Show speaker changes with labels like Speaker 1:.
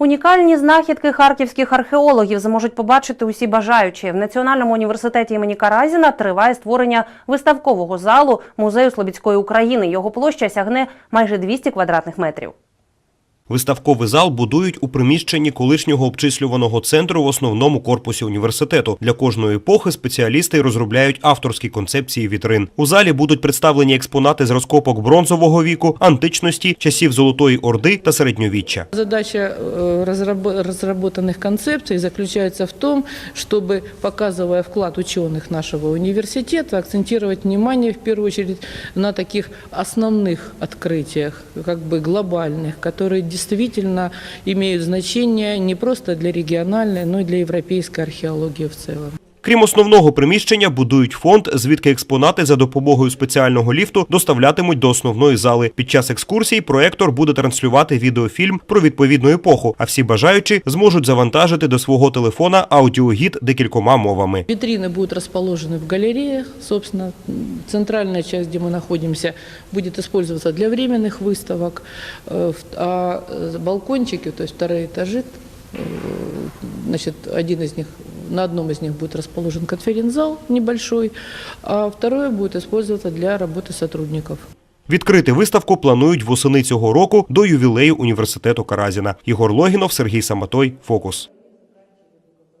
Speaker 1: Унікальні знахідки харківських археологів зможуть побачити усі бажаючі. В Національному університеті імені Каразіна триває створення виставкового залу музею Слобідської України. Його площа сягне майже 200 квадратних метрів.
Speaker 2: Виставковий зал будують у приміщенні колишнього обчислюваного центру в основному корпусі університету. Для кожної епохи спеціалісти розробляють авторські концепції вітрин. У залі будуть представлені експонати з розкопок бронзового віку, античності, часів Золотої Орди та середньовіччя.
Speaker 3: Задача э, разрабо- разработанных концепций заключается в том, чтобы, показывая вклад ученых нашего университета, акцентировать внимание в первую очередь на таких основных открытиях, как бы глобальных, которые действительно имеют значение не просто для региональной, но и для европейской археологии в целом.
Speaker 2: Крім основного приміщення, будують фонд, звідки експонати за допомогою спеціального ліфту доставлятимуть до основної зали. Під час екскурсій проектор буде транслювати відеофільм про відповідну епоху, а всі бажаючі зможуть завантажити до свого телефона аудіогід декількома мовами.
Speaker 3: Витрины будут расположены в галереях. Собственно, м, центральная часть, где мы находимся, будет использоваться для временных выставок. Э, в- А э, балкончики, то есть вторые этажи, э, значит, один из них, на одном из них будет расположен конференц-зал небольшой, а второе будет использоваться для работы сотрудников.
Speaker 2: Відкрити виставку планують восени цього року до ювілею університету Каразіна. Ігор Логінов, Сергій Саматой. Фокус.